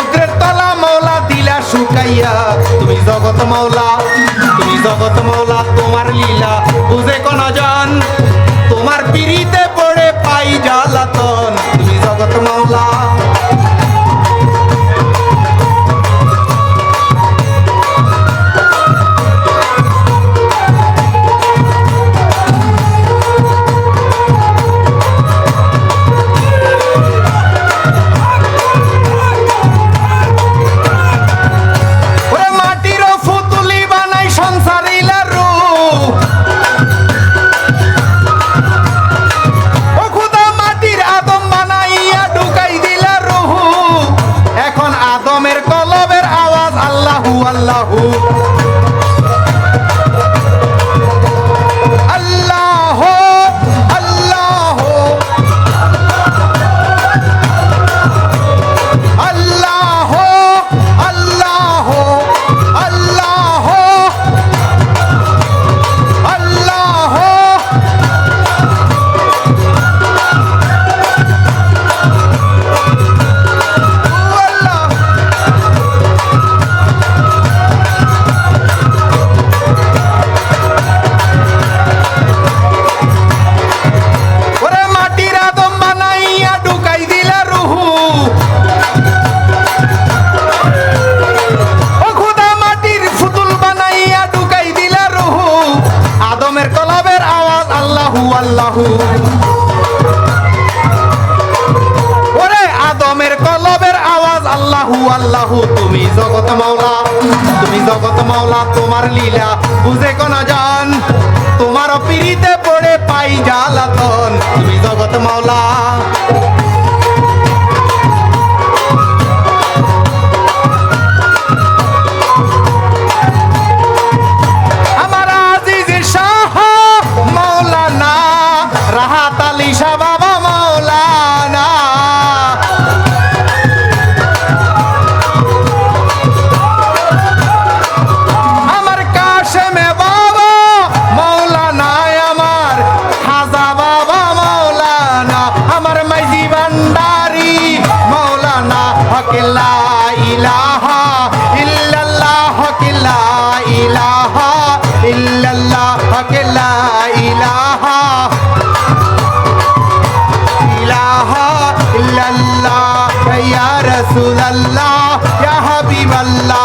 সমুদ্রের তলা মৌলা দিলা শুকাইয়া। তুমি জগত মৌলা তুমি জগত মৌলা তোমার লীলা, বুঝে কোন জন তোমার লীলা বুঝে কোন জান? তোমার পিড়িতে পড়ে পাই জালাতন তুমি জগৎ মাওলা রসুল্লাহ হাবিবাল্লাহ।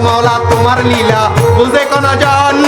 মাওলা তোমার লীলা বুঝে কোন জন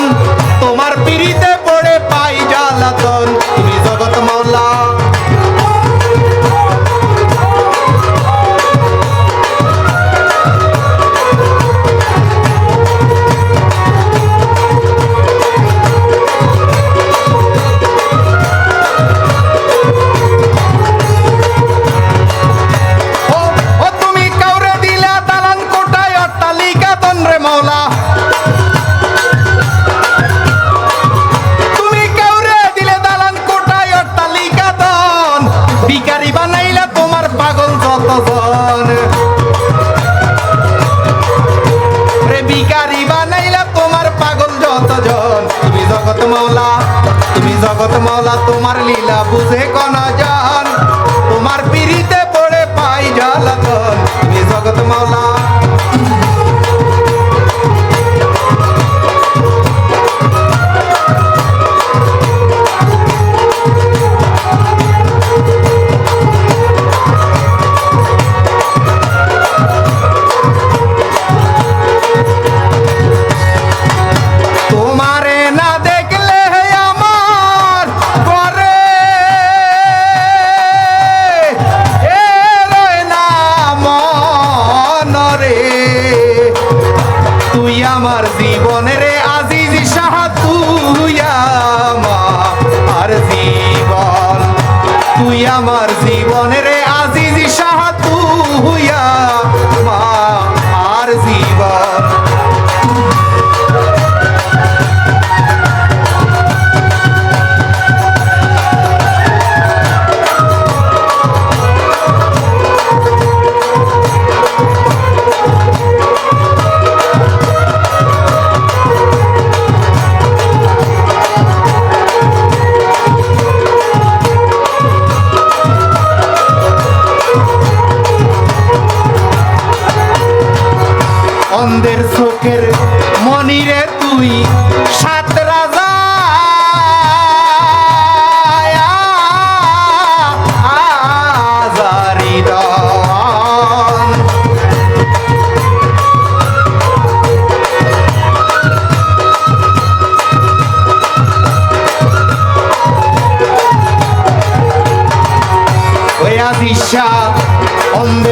আশা অন্ধ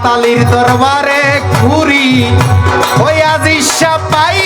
রাহাত আলীর দরবারে ঘুরি ওই আজিসা পাই